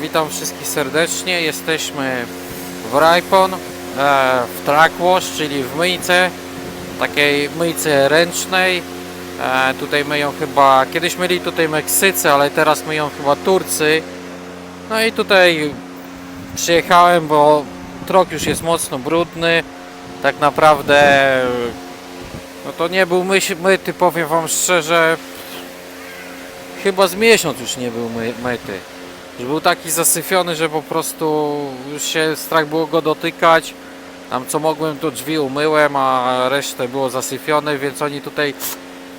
witam wszystkich serdecznie. Jesteśmy w Rajpon, e, w Track Wash, czyli w myjce, takiej myjce ręcznej. E, tutaj myją chyba, kiedyś myli tutaj Meksycy, ale teraz myją chyba Turcy. No i tutaj przyjechałem, bo trok już jest mocno brudny. Tak naprawdę no to nie był my, myty, powiem wam szczerze. Chyba z miesiąc już nie był my, myty. Już był taki zasyfiony, że po prostu się strach było go dotykać. Tam co mogłem to drzwi umyłem, a resztę było zasyfione, więc oni tutaj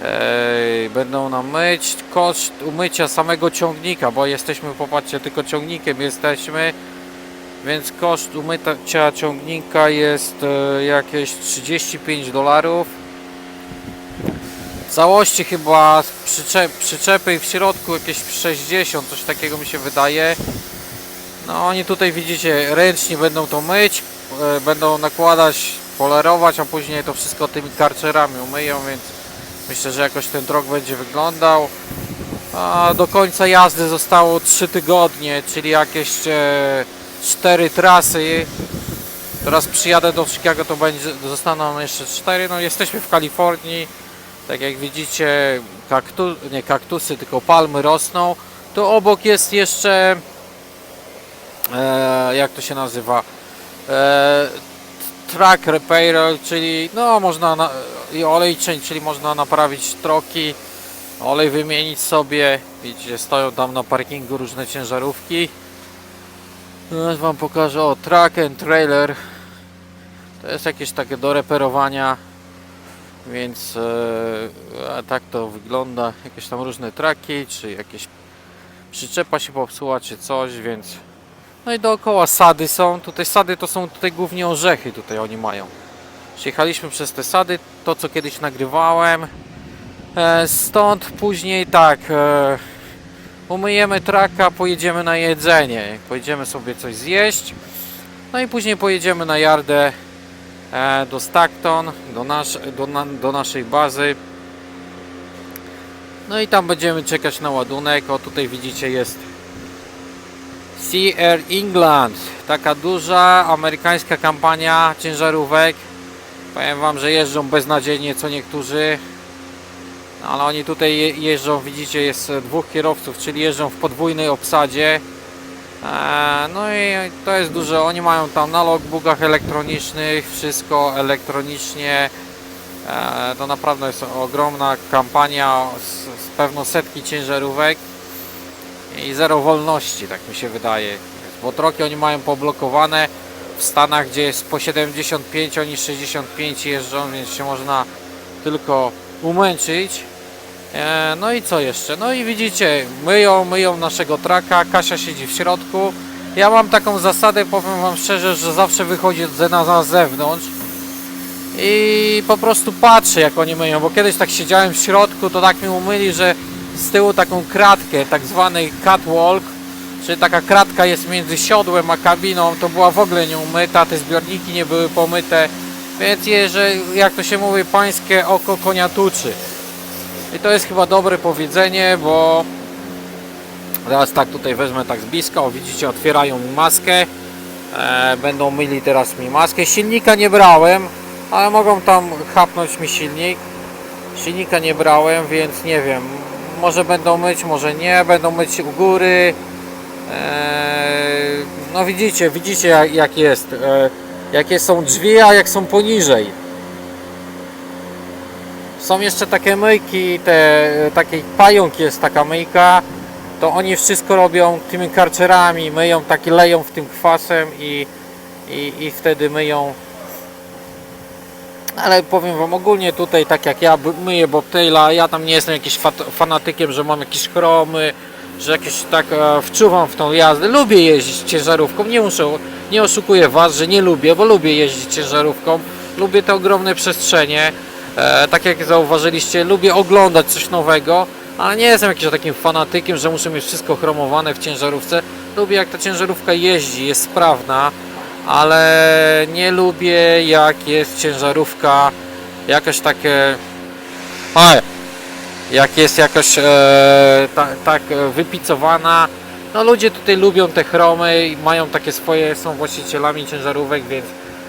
e, będą nam myć. Koszt umycia samego ciągnika, bo jesteśmy, popatrzcie, tylko ciągnikiem jesteśmy. Więc koszt umycia ciągnika jest e, jakieś 35 dolarów. Całości chyba przyczepy i w środku jakieś 60, coś takiego mi się wydaje. No oni tutaj widzicie, ręcznie będą to myć, e, będą nakładać, polerować, a później to wszystko tymi karczerami umyją, więc myślę, że jakoś ten drog będzie wyglądał. A do końca jazdy zostało 3 tygodnie, czyli jakieś e, 4 trasy. Teraz przyjadę do Chicago, to będzie, zostaną jeszcze 4. No jesteśmy w Kalifornii. Tak jak widzicie, kaktu, nie kaktusy, tylko palmy rosną. Tu obok jest jeszcze, e, jak to się nazywa, e, track repair, czyli no można na, i olejczeń, czyli można naprawić troki, olej wymienić sobie. Widzicie, stoją tam na parkingu różne ciężarówki. Teraz wam pokażę, o, track and trailer. To jest jakieś takie do reperowania. Więc e, tak to wygląda. Jakieś tam różne traki, czy jakieś przyczepa się popsuła, czy coś, więc. No i dookoła sady są. Tutaj sady to są tutaj głównie orzechy, tutaj oni mają. Przyjechaliśmy przez te sady, to co kiedyś nagrywałem. E, stąd później tak. E, umyjemy traka, pojedziemy na jedzenie. Pojedziemy sobie coś zjeść. No i później pojedziemy na jardę do Stockton, do, nasz, do, na, do naszej bazy. No i tam będziemy czekać na ładunek. O tutaj widzicie jest Air England. Taka duża amerykańska kampania ciężarówek. Powiem wam, że jeżdżą beznadziejnie co niektórzy. No, ale oni tutaj je- jeżdżą, widzicie, jest e, dwóch kierowców, czyli jeżdżą w podwójnej obsadzie. E, No i to jest duże. Oni mają tam na logbookach elektronicznych, wszystko elektronicznie. E, To naprawdę jest ogromna kampania z, z pewno setki ciężarówek i zero wolności, tak mi się wydaje. Bo troki oni mają poblokowane. W Stanach, gdzie jest po 75, oni 65 jeżdżą, więc się można tylko umęczyć. E, No i co jeszcze? No i widzicie, myją, myją naszego traka, Kasia siedzi w środku. Ja mam taką zasadę, powiem wam szczerze, że zawsze wychodzi na, na zewnątrz i po prostu patrzę jak oni myją, bo kiedyś tak siedziałem w środku, to tak mi umyli, że z tyłu taką kratkę, tak zwany catwalk, czyli taka kratka jest między siodłem a kabiną, to była w ogóle nie umyta, te zbiorniki nie były pomyte, więc je, że jak to się mówi, pańskie oko konia tuczy. I to jest chyba dobre powiedzenie, bo teraz tak tutaj wezmę tak z bliska, o widzicie otwierają mi maskę, e, będą myli teraz mi maskę, silnika nie brałem, ale mogą tam chapnąć mi silnik, silnika nie brałem, więc nie wiem, może będą myć, może nie, będą myć u góry, Eee, no widzicie, widzicie jak, jak jest. E, jakie są drzwi, a jak są poniżej. Są jeszcze takie myjki, te, taki pająk jest taka myjka. To oni wszystko robią tymi karczerami, myją taki leją w tym kwasem i, i, i wtedy myją. Ale powiem wam ogólnie tutaj tak jak ja myję bobtaila, ja tam nie jestem jakimś fat- fanatykiem, że mam jakieś chromy, że jakieś tak e, wczuwam w tą jazdę. Lubię jeździć ciężarówką, nie muszę, nie oszukuję was, że nie lubię, bo lubię jeździć ciężarówką. Lubię te ogromne przestrzenie. E, tak jak zauważyliście, lubię oglądać coś nowego, ale nie jestem jakimś takim fanatykiem, że muszę mieć wszystko chromowane w ciężarówce. Lubię jak ta ciężarówka jeździ, jest sprawna, ale nie lubię jak jest ciężarówka jakaś takie... A, jak jest jakoś e, ta, tak e, wypicowana, No ludzie tutaj lubią te chromy mają takie swoje, są właścicielami ciężarówek, więc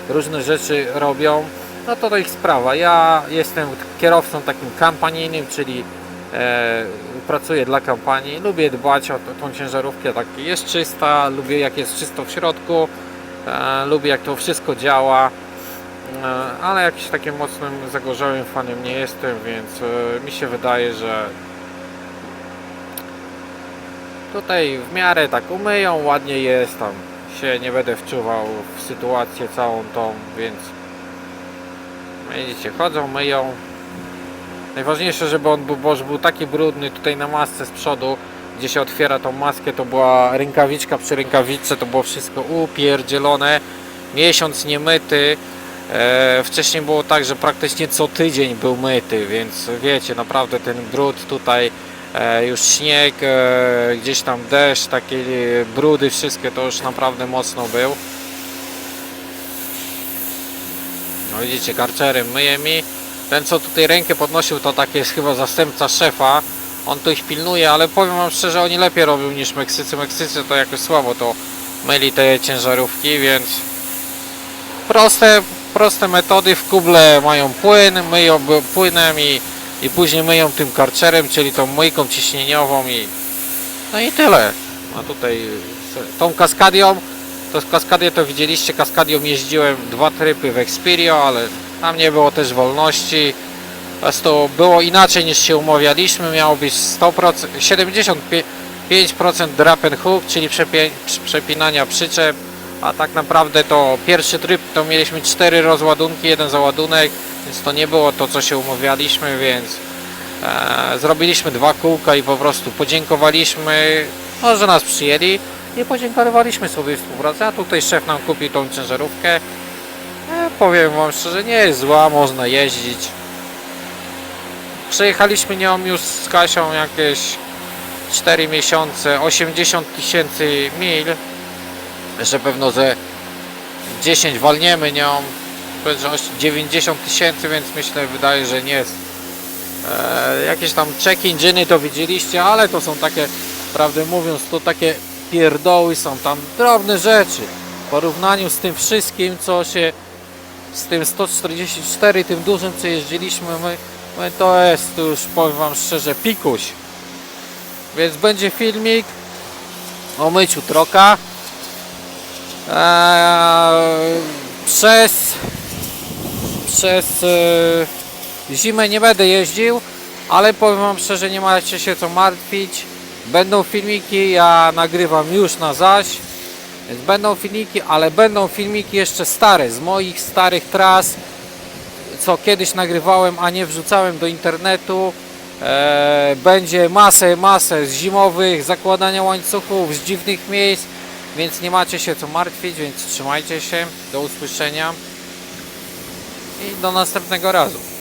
różne rzeczy robią. No to to ich sprawa. Ja jestem kierowcą takim kampanijnym, czyli e, pracuję dla kampanii. Lubię dbać o tą ciężarówkę, tak jest czysta, lubię jak jest czysto w środku, e, lubię jak to wszystko działa. E, ale jakimś takim mocnym, zagorzałym fanem nie jestem, więc e, mi się wydaje, że tutaj w miarę tak umyją, ładnie jest, tam się nie będę wczuwał w sytuację całą tą, więc widzicie, chodzą, myją. Najważniejsze, żeby on był, bo był taki brudny tutaj na masce z przodu, gdzie się otwiera tą maskę, to była rękawiczka przy rękawiczce, to było wszystko upierdzielone, miesiąc nie myty. E, wcześniej było tak, że praktycznie co tydzień był myty, więc wiecie, naprawdę ten brud tutaj, e, już śnieg, e, gdzieś tam deszcz, takie brudy, wszystkie to już naprawdę mocno był. No widzicie, karczerem myje mi. Ten co tutaj rękę podnosił to taki jest chyba zastępca szefa. On tu ich pilnuje, ale powiem wam szczerze, oni lepiej robią niż Meksycy. Meksycy to jakoś słabo to myli te ciężarówki, więc proste, proste metody w kuble mają płyn, myją płynem i, i później myją tym karczerem, czyli tą myjką ciśnieniową i no i tyle. A tutaj z tą kaskadią, to z kaskadię to widzieliście, kaskadią jeździłem dwa trypy w Experio, ale tam nie było też wolności. Po prostu było inaczej niż się umawialiśmy, miało być 100%, 75% drop and hook, czyli przepinania przyczep, a tak naprawdę to pierwszy tryb to mieliśmy cztery rozładunki, jeden załadunek, więc to nie było to co się umawialiśmy, więc e, zrobiliśmy dwa kółka i po prostu podziękowaliśmy, no, że nas przyjęli i podziękowaliśmy sobie współpracę, a tutaj szef nam kupił tą ciężarówkę. E, powiem wam szczerze, nie jest zła, można jeździć. Przejechaliśmy nią już z Kasią jakieś 4 miesiące, 80 tysięcy mil. Jeszcze pewno ze 10 walniemy nią. Powiedz, że oś- 90 tysięcy, więc myślę, wydaje, że nie jest. E, jakieś tam check engine to widzieliście, ale to są takie, prawdę mówiąc, to takie pierdoły są tam drobne rzeczy. W porównaniu z tym wszystkim, co się z tym 144, tym dużym, co jeździliśmy, my, my to jest, to już powiem Wam szczerze, pikuś. Więc będzie filmik o myciu troka. Eee, przez przez e, zimę nie będę jeździł, ale powiem Wam szczerze, nie macie się co martwić. Będą filmiki, ja nagrywam już na zaś. Więc będą filmiki, ale będą filmiki jeszcze stare, z moich starych tras, co kiedyś nagrywałem, a nie wrzucałem do internetu. E, będzie masę, masę z zimowych, zakładania łańcuchów, z dziwnych miejsc, więc nie macie się co martwić, więc trzymajcie się, do usłyszenia i do następnego razu.